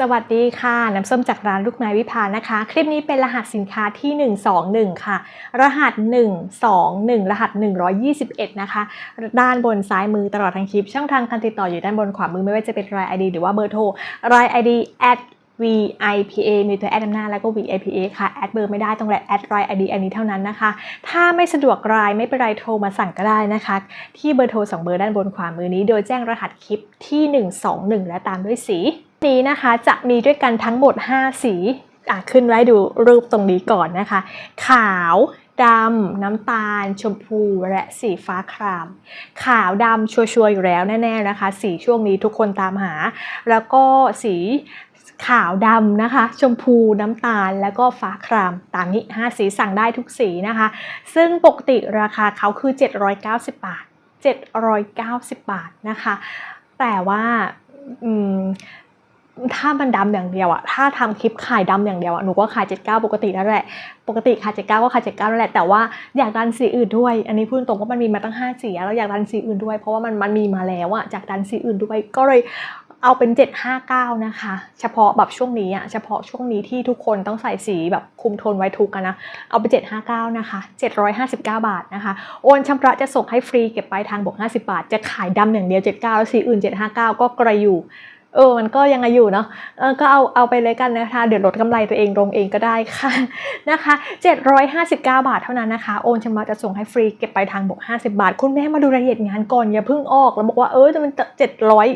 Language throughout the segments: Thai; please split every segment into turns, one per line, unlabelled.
สวัสดีค่ะ น้ำส้มจากร้านลูกไม้วิภานะคะ คลิปนี้เป็นรหัสสินค้าที่ 121 ค่ะ รหัส 121 รหัส 121 นะคะ ด้านบนซ้ายมือตลอดทั้งคลิป ช่องทางการติดต่ออยู่ด้านบนขวามือไม่ว่าจะเป็นราย ID หรือว่าเบอร์โทรราย ID at VIPA มีตัวแอดหน้าแล้วก็ VIPA ค่ะแอดเบอร์ไม่ได้ต้องแอดราย ID อันนี้เท่านั้นนะคะ ถ้าไม่สะดวกรายไม่เป็นไรโทรมาสั่งก็ได้นะคะ ที่เบอร์โทร 2 เบอร์ด้านบนขวามือนี้ โดยแจ้งรหัสคลิปที่ 121 และตามด้วยสี นี้นะคะจะมีด้วยกันทั้งหมด 5 สีอะขึ้นไว้ดูรูปตรงนี้ก่อนนะคะ ขาวดำน้ำตาล ชมพู และสีฟ้าคราม ขาวดำชัวร์ๆอยู่แล้วแน่ๆนะคะ สีช่วงนี้ทุกคนตามหา แล้วก็สีขาวดำนะคะ ชมพูน้ำตาลแล้วก็ฟ้าคราม ตามนี้ 5 สีสั่งได้ทุกสีนะคะ ซึ่งปกติราคาเขาคือ 790 บาท 790 บาทนะคะ แต่ว่าอืม ถ้ามันดำอย่างเดียวอะถ้าทำคลิปขายดำอย่างเดียวอะหนูก็ขาย 79 ปกตินั่นแหละ ปกติขาย 79 ก็ขาย 79นั่นแหละ แต่ว่าอยากดันสีอื่นด้วย อันนี้พูดตรงว่ามันมีมาตั้ง5สีแล้วอยากดันสีอื่นด้วย เพราะว่ามันมันมีมาแล้วอะจากดันสีอื่นด้วย ก็เลยเอาเป็น 759 นะคะ เฉพาะแบบช่วงนี้อะเฉพาะช่วงนี้ที่ทุกคนต้องใส่สีแบบคุมโทนไว้ทุกกันนะ เอาไป 759 นะคะ 759 บาทนะคะ โอนชำระจะส่งให้ฟรีเก็บปลายทางบวก50 บาท จะขายดำอย่างเดียว 79 แล้วสีอื่น 759 ก็กระอยู่ เออมันก็ยังไงอยู่เนาะเออก็เอาเอาไปเลยกันนะคะ เดี๋ยวลดกำไรตัวเองลงเองก็ได้ค่ะนะคะ 759 บาทเท่านั้นนะคะ โอนชำระจะส่งให้ฟรีเก็บไปลายทางบวก50 บาท คุณแม่มาดูรายละเอียดงานก่อนอย่าเพิ่งออก แล้วบอกว่าเออจะมันเจ็ดร้อย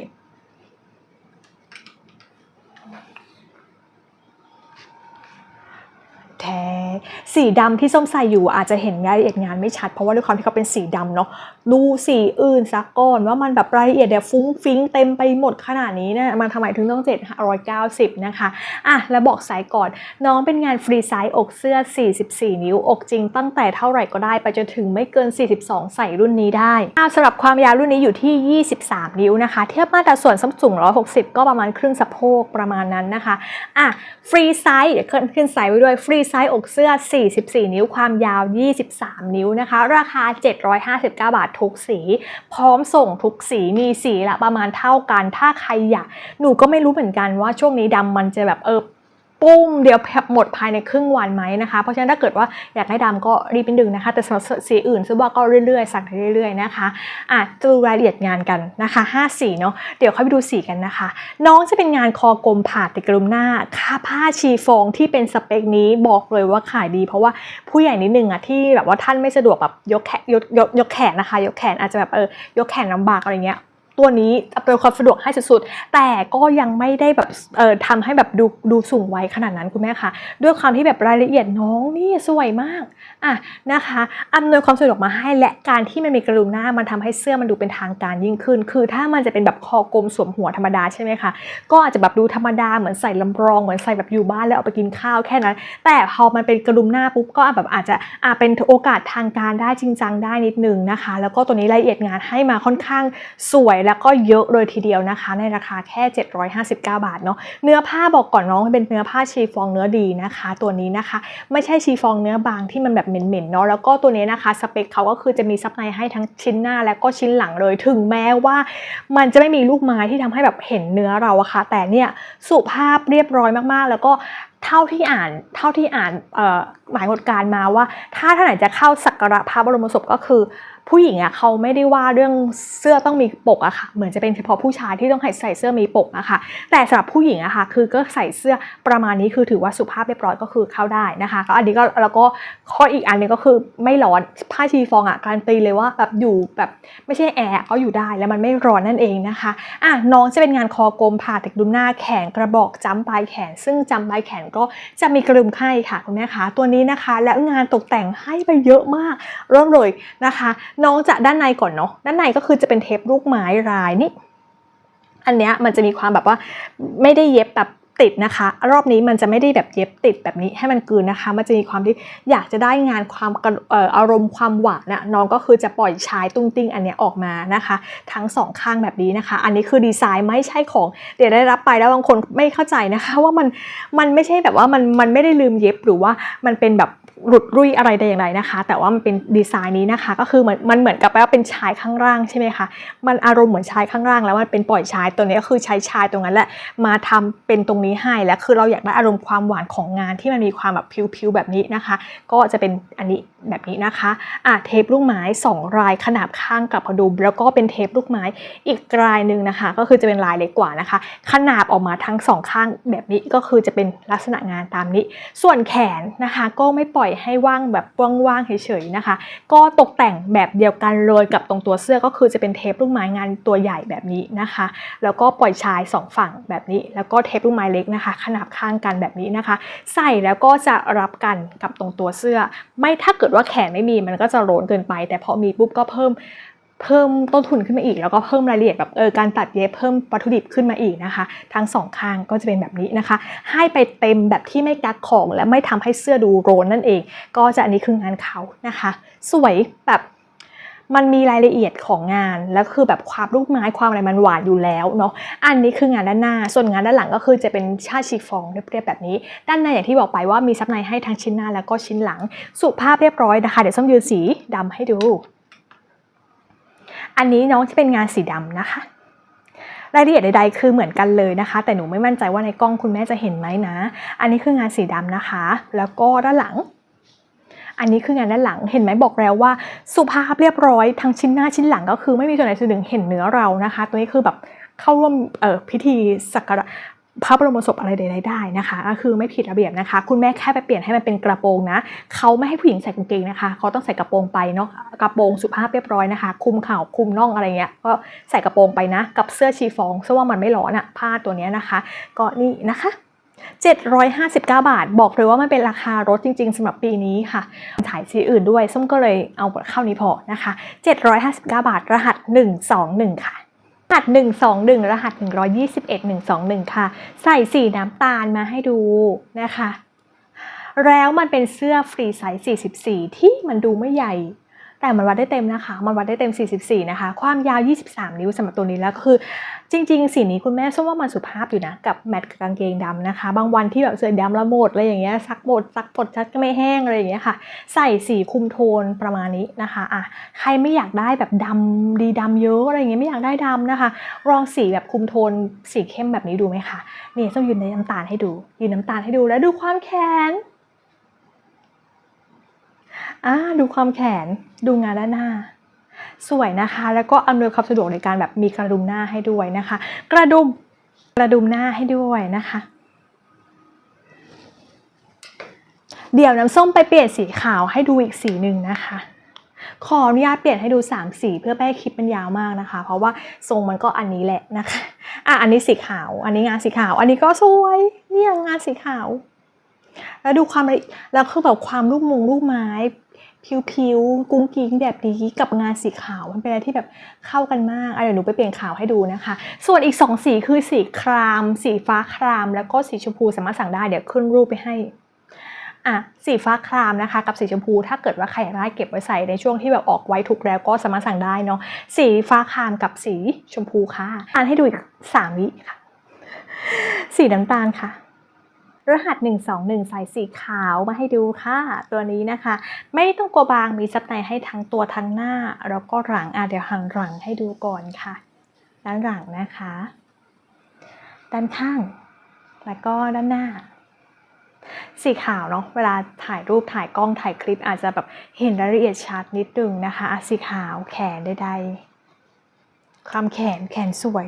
ท้ สีดำที่ส้มใส่อยู่อาจจะเห็นรายละเอียดงานไม่ชัด เพราะว่าด้วยความที่เขาเป็นสีดำเนาะดูสีอื่นสักก่อนว่ามันแบบรายละเอียดเนี่ยฟุ้งฟิ้งเต็มไปหมดขนาดนี้นะมันทำไมถึงต้อง790 นะคะอะแล้วบอกไซส์ก่อนน้องเป็นงานฟรีไซส์อกเสื้อ 44 นิ้วอกจริง ตั้งแต่เท่าไหร่ก็ได้ไปจนถึงไม่เกิน 42 ใส่รุ่นนี้ได้อะสำหรับความยาวรุ่นนี้อยู่ที่ 23 นิ้วนะคะ เทียบมาตรส่วนส้นสูง 160 ก็ประมาณครึ่งสะโพกประมาณนั้นนะคะอะฟรีไซส์เดี๋ยวขึ้นขึ้นไซส์ไว้ด้วยฟรีไซส์อกเสื้อ44 นิ้ว ความยาว 23 นิ้วนะคะ ราคา 759 บาททุกสี พร้อมส่งทุกสี มีสีละประมาณเท่ากัน ถ้าใครอยาก หนูก็ไม่รู้เหมือนกันว่าช่วงนี้ดำมันจะแบบเออ ปุ้มเดียวหมดภายในครึ่งวันไหมนะคะ เพราะฉะนั้นถ้าเกิดว่าอยากได้ดำก็รีบเป็นดึงนะคะ แต่สำหรับสีอื่นซื้อว่าก็เรื่อยๆ สั่งไปเรื่อยๆนะคะอะดูรายละเอียดงานกันนะคะ5สีเนาะเดี๋ยวค่อยไปดูสีกันนะคะ น้องจะเป็นงานคอกลมผ่าติดกระดุมหน้าค่าผ้าชีฟองที่เป็นสเปคนี้บอกเลยว่าขายดี เพราะว่าผู้ใหญ่นิดนึงอะที่แบบว่าท่านไม่สะดวกแบบยกแขนยกยกยกแขนนะคะ ยกแขนอาจจะแบบเออยกแขนลำบากอะไรเงี้ย ตัวนี้อำนวยความสะดวกให้สุดๆ แต่ก็ยังไม่ได้แบบเอ่อทำให้แบบดูดูสูงไว้ขนาดนั้นคุณแม่คะด้วยความที่แบบรายละเอียดน้องนี่สวยมากอะนะคะอำนวยความสะดวกมาให้และการที่มันมีกระดุมหน้ามันทำให้เสื้อมันดูเป็นทางการยิ่งขึ้น คือถ้ามันจะเป็นแบบคอกลมสวมหัวธรรมดาใช่ไหมคะก็อาจจะแบบดูธรรมดาเหมือนใส่ลำรองเหมือนใส่แบบอยู่บ้านแล้วเอาไปกินข้าวแค่นั้น แต่พอมันเป็นกระดุมหน้าปุ๊บก็แบบอาจจะอะเป็นโอกาสทางการได้จริงจังได้นิดนึงนะคะ แล้วก็ตัวนี้รายละเอียดงานให้มาค่อนข้างสวยแล้วก็เยอะเลยทีเดียวนะคะ ในราคาแค่ 759 บาทเนาะเนื้อผ้าบอกก่อนน้องเป็นเนื้อผ้าชีฟองเนื้อดีนะคะ ตัวนี้นะคะ ไม่ใช่ชีฟองเนื้อบางที่มันแบบเหม็นๆเนาะแล้วก็ตัวนี้นะคะสเปคเขาก็คือจะมีซับในให้ทั้งชิ้นหน้าและก็ชิ้นหลังเลย ถึงแม้ว่า มันจะไม่มีลูกไม้ที่ทำให้แบบเห็นเนื้อเราอะค่ะ แต่เนี่ยสุภาพเรียบร้อยมากๆ แล้วก็เท่าที่อ่านเท่าที่อ่านหมายกฎการมาว่า ถ้าท่านไหนจะเข้าสักการะพระบรมศพก็คือ ผู้หญิงอะเขาไม่ได้ว่าเรื่องเสื้อต้องมีปกอะค่ะ เหมือนจะเป็นเฉพาะผู้ชายที่ต้องใส่เสื้อมีปกอะค่ะ แต่สำหรับผู้หญิงอะค่ะ คือก็ใส่เสื้อประมาณนี้คือถือว่าสุภาพเรียบร้อยก็คือเข้าได้นะคะแล้วอันนี้ก็แล้วก็ข้ออีกอันหนึงก็คือไม่ร้อนผ้าชีฟองอะการนตีเลยว่าแบบอยู่แบบไม่ใช่แอร์ก็อยู่ได้แล้วมันไม่ร้อนนั่นเองนะคะอะน้องจะเป็นงานคอกลมผ่าติดดุมหน้าแขนกระบอกจ้ำปลายแขน ซึ่งจำปลายแขนก็จะมีกระดุมให้ค่ะคุณแม่คะตัวนี้นะคะ แล้วงานตกแต่งให้ไปเยอะมากเริ่มเลยนะคะน้องจะด้านในก่อนเนาะด้านในก็คือจะเป็นเทปลูกไม้ลายนี่อันเนี้ยมันจะมีความแบบว่าไม่ได้เย็บแบบ ติดนะคะ รอบนี้มันจะไม่ได้แบบเย็บติดแบบนี้ให้มันกืนนะคะ มันจะมีความที่อยากจะได้งานความอารมณ์ความหวานนะน้องก็คือจะปล่อยชายตุ้งติ้งอันนี้ออกมานะคะ ทั้งสองข้างแบบนี้นะคะ อันนี้คือดีไซน์ไม่ใช่ของเดี๋ยวได้รับไปแล้วบางคนไม่เข้าใจนะคะ ว่ามันมันไม่ใช่แบบว่ามันมันไม่ได้ลืมเย็บหรือว่ามันเป็นแบบหลุดรุ่ยอะไรใดอย่างไรนะคะ แต่ว่ามันเป็นดีไซน์นี้นะคะ ก็คือเหมือนมันเหมือนกับว่าเป็นชายข้างล่างใช่ไหมคะมันอารมณ์เหมือนชายข้างล่างแล้วมันเป็นปล่อยชายตัวนี้ก็คือใช้ชายตรงนั้นแหละมาทำเป็นตรงนี้นี้ให้ แล้วคือเราอยากได้อารมณ์ความหวานของงานที่มันมีความแบบพิวๆแบบนี้นะคะ ก็จะเป็นอันนี้แบบนี้นะคะอะเทปลูกไม้สองรายขนาบข้างกับกระดุมแล้วก็เป็นเทปลูกไม้อีกรายหนึ่งนะคะ ก็คือจะเป็นลายเล็กกว่านะคะ ขนาบออกมาทั้งสองข้างแบบนี้ก็คือจะเป็นลักษณะงานตามนี้ ส่วนแขนนะคะก็ไม่ปล่อยให้ว่างแบบว่างๆเฉยๆนะคะ ก็ตกแต่งแบบเดียวกันเลยกับตรงตัวเสื้อก็คือจะเป็นเทปลูกไม้งานตัวใหญ่แบบนี้นะคะ แล้วก็ปล่อยชายสองฝั่งแบบนี้ แล้วก็เทปลูกไม้เล็กนะคะ ขนาบข้างกันแบบนี้นะคะ ใส่แล้วก็จะรับกันกับตรงตัวเสื้อ ไม่ถ้าเกิดว่าแขนไม่มีมันก็จะโรนเกินไป แต่พอมีปุ๊บก็เพิ่มเพิ่มต้นทุนขึ้นมาอีก แล้วก็เพิ่มรายละเอียดแบบเออการตัดเย็บเพิ่มวัตถุดิบขึ้นมาอีกนะคะ ทั้งสองข้างก็จะเป็นแบบนี้นะคะ ให้ไปเต็มแบบที่ไม่กักของ และไม่ทำให้เสื้อดูโรนนั่นเอง ก็จะอันนี้คืองานเขานะคะ สวยแบบ มันมีรายละเอียดของงานแล้วคือแบบความลูกไม้ความอะไรมันหวานอยู่แล้วเนาะอันนี้คืองานด้านหน้า ส่วนงานด้านหลังก็คือจะเป็นชาชีฟองเรียบๆแบบนี้ ด้านในอย่างที่บอกไปว่ามีซับในให้ทั้งชิ้นหน้าแล้วก็ชิ้นหลัง สุภาพเรียบร้อยนะคะ เดี๋ยวส้มยืนสีดำให้ดู อันนี้น้องจะเป็นงานสีดำนะคะรายละเอียดใดๆคือเหมือนกันเลยนะคะ แต่หนูไม่มั่นใจว่าในกล้องคุณแม่จะเห็นไหมนะ อันนี้คืองานสีดำนะคะ แล้วก็ด้านหลัง อันนี้คืองานด้านหลังเห็นไหมบอกแล้วว่าสุภาพเรียบร้อยทั้งชิ้นหน้าชิ้นหลังก็คือไม่มีส่วนไหนส่วนหนึ่งเห็นเนื้อเรานะคะ ตัวนี้คือแบบเข้าร่วมพิธีสักการะพระบรมศพอะไรใดๆได้นะคะก็คือไม่ผิดระเบียบนะคะ คุณแม่แค่ไปเปลี่ยนให้มันเป็นกระโปรงนะเขาไม่ให้ผู้หญิงใส่กางเกงนะคะเขาต้องใส่กระโปรงไปเนาะกระโปรงสุภาพเรียบร้อยนะคะคุมเข่าคุมน่องอะไรเงี้ยก็ใส่กระโปรงไปนะ กับเสื้อชีฟองเชื่อว่ามันไม่ร้อนอะผ้าตัวเนี้ยนะคะ ก็นี่นะคะ 759 บาท บอกเลยว่ามันเป็นราคารถจริง ๆสำหรับปีนี้ค่ะถ่ายสีอื่นด้วย ส้มก็เลยเอาเข้านี้พอนะคะ 759 บาท รหัส 121 ค่ะรหัส 121 รหัส 121 121 ค่ะ ใส่สีน้ำตาลมาให้ดูนะคะ แล้วมันเป็นเสื้อฟรีไซส์44 ที่มันดูไม่ใหญ่ แต่มันวัดได้เต็มนะคะ มันวัดได้เต็ม 44 นะคะ ความยาว 23 นิ้วสำหรับตัวนี้แล้วก็คือ จริง ๆ สีนี้คุณแม่ส้มว่ามันสุภาพอยู่นะ กับแมทกับกางเกงดำนะคะ บางวันที่แบบเสื้อดำละหมดอะไรอย่างเงี้ยซักหมดซักปดชัดก็ไม่แห้งอะไรอย่างเงี้ยค่ะ ใส่สีคุมโทนประมาณนี้นะคะอะใครไม่อยากได้แบบดำดีดำเยอะอะไรอย่างเงี้ยไม่อยากได้ดำนะคะลองสีแบบคุมโทนสีเข้มแบบนี้ดูไหมคะนี่ส้มยืนในน้ำตาลให้ดูยืนน้ำตาลให้ดูแล้วดูความแขน อ่าดูความแขนดูงานด้านหน้า สวยนะคะ แล้วก็อำนวยความสะดวกในการแบบมีกระดุมหน้าให้ด้วยนะคะ กระดุมกระดุมหน้าให้ด้วยนะคะ เดี๋ยวน้ำส้มไปเปลี่ยนสีขาวให้ดูอีกสีหนึ่งนะคะขออนุญาตเปลี่ยนให้ดู3สีเพื่อไม่ให้คลิปมันยาวมากนะคะ เพราะว่าทรงมันก็อันนี้แหละนะคะ อะอันนี้สีขาว อันนี้งานสีขาว อันนี้ก็สวยเนี่ยงานสีขาว แล้วดูความแล้วคือแบบความลูกมุงลูกไม้ผิวๆกุ้งกิ้งแบบนี้กับงานสีขาวมันเป็นอะไรที่แบบเข้ากันมากเดี๋ยวหนูไปเปลี่ยนขาวให้ดูนะคะ ส่วนอีก 2 สีคือสีคราม สีฟ้าคราม แล้วก็สีชมพูสามารถสั่งได้เดี๋ยวขึ้นรูปไปให้อะสีฟ้าครามนะคะกับสีชมพู ถ้าเกิดว่าใครอยากได้เก็บไว้ใส่ในช่วงที่แบบออกไว้ทุกแล้วก็สามารถสั่งได้เนาะสีฟ้าครามกับสีชมพูค่ะอ่านให้ดูอีกสามวิค่ะ สีน้ำตาลค่ะ รหัส 121ใส่สีขาวมาให้ดูค่ะ ตัวนี้นะคะ ไม่ต้องกลัวบางมีซับในให้ทั้งตัวทั้งหน้า แล้วก็หลังอะเดี๋ยวหันหลังให้ดูก่อนค่ะ ด้านหลังนะคะ ด้านข้าง แล้วก็ด้านหน้า สีขาวเนาะเวลาถ่ายรูปถ่ายกล้องถ่ายคลิปอาจจะแบบเห็นรายละเอียดชัดนิดนึงนะคะอะสีขาวแขนใดๆความแขนแขนสวย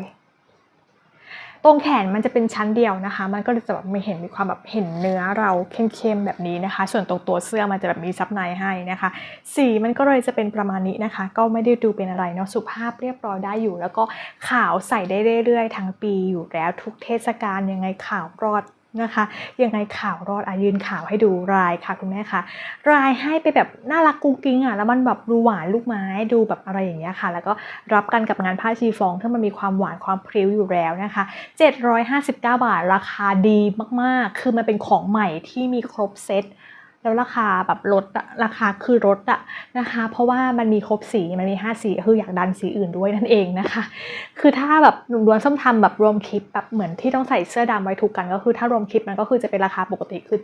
ตรงแขนมันจะเป็นชั้นเดียวนะคะ มันก็เลยจะแบบมีเห็นมีความแบบเห็นเนื้อเราเข้มๆแบบนี้นะคะ ส่วนตรงตัวเสื้อมันจะแบบมีซับในให้นะคะ สีมันก็เลยจะเป็นประมาณนี้นะคะ ก็ไม่ได้ดูเป็นอะไรเนาะสุภาพเรียบร้อยได้อยู่ แล้วก็ขาวใส่ได้เรื่อยๆ ทั้งปีอยู่แล้วทุกเทศกาลยังไงขาวรอด นะคะยังไงข่าวรอดอะยืนข่าวให้ดูรายค่ะคุณแม่คะรายให้ไปแบบน่ารักกุ้งกิ้งอะแล้วมันแบบดูหวานลูกไม้ดูแบบอะไรอย่างเงี้ยค่ะ แล้วก็รับกันกับงานผ้าชีฟองที่มันมีความหวานความพริ้วอยู่แล้วนะคะ 759 บาทราคาดีมากๆ คือมันเป็นของใหม่ที่มีครบเซต แล้วราคาแบบลดอะราคาคือลดอะนะคะ เพราะว่ามันมีครบสีมันมี 5 สีคืออยากดันสีอื่นด้วยนั่นเองนะคะ คือถ้าแบบหนุ่มล้วนส้มทำแบบรวมคลิปแบบเหมือนที่ต้องใส่เสื้อดำไว้ถูกกันก็คือถ้ารวมคลิปมันก็คือจะเป็นราคาปกติคือ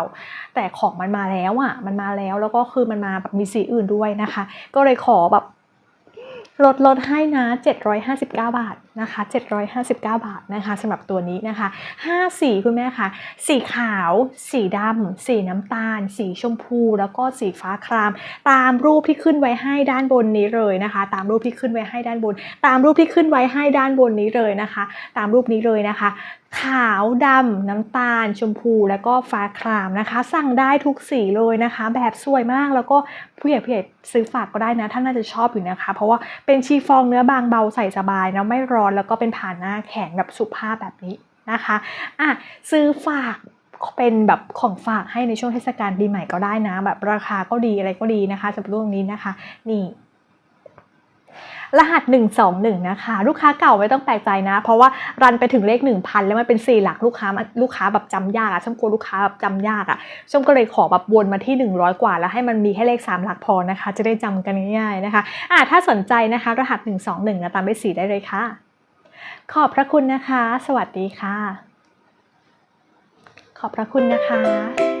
79 แต่ของมันมาแล้วอะมันมาแล้วแล้วก็คือมันมาแบบมีสีอื่นด้วยนะคะ ก็เลยขอแบบลดลดให้นะ 759 บาทนะคะ 759 บาทนะคะสำหรับตัวนี้นะคะ 5 สีคุณแม่คะสีขาว สีดำ สีน้ำตาล สีชมพู แล้วก็สีฟ้าคราม ตามรูปที่ขึ้นไว้ให้ด้านบนนี้เลยนะคะ ตามรูปที่ขึ้นไว้ให้ด้านบน ตามรูปที่ขึ้นไว้ให้ด้านบนนี้เลยนะคะ ตามรูปนี้เลยนะคะขาวดำน้ำตาล ชมพู แล้วก็ฟ้าครามนะคะ สั่งได้ทุกสีเลยนะคะ แบบสวยมากแล้วก็ผู้ใหญ่ผู้ใหญ่ซื้อฝากก็ได้นะท่านน่าจะชอบอยู่นะคะ เพราะว่าเป็นชีฟองเนื้อบางเบาใส่สบายนะไม่ร้อนแล้วก็เป็นผ่านหน้าแข็งแบบสุภาพแบบนี้นะคะอะซื้อฝากเป็นแบบของฝากให้ในช่วงเทศกาลปีใหม่ก็ได้นะ แบบราคาก็ดีอะไรก็ดีนะคะสำหรับเรื่องนี้นะคะ นี่รหัส 121 นะคะ ลูกค้าเก่าไม่ต้องแปลกใจนะ เพราะว่ารันไปถึงเลข 1,000 แล้วมันเป็น 4 หลักลูกค้าลูกค้าแบบจำยากอะชมกลัวลูกค้าแบบจำยากอะช่มก็เลยขอแบบวนมาที่ 100 กว่าแล้วให้มันมีแค่เลข 3 หลักพอนะคะ จะได้จำกันง่ายๆนะคะอะถ้าสนใจนะคะ รหัส 121นะตามไปสีได้เลยค่ะ ขอบพระคุณนะคะ สวัสดีค่ะ ขอบพระคุณนะคะ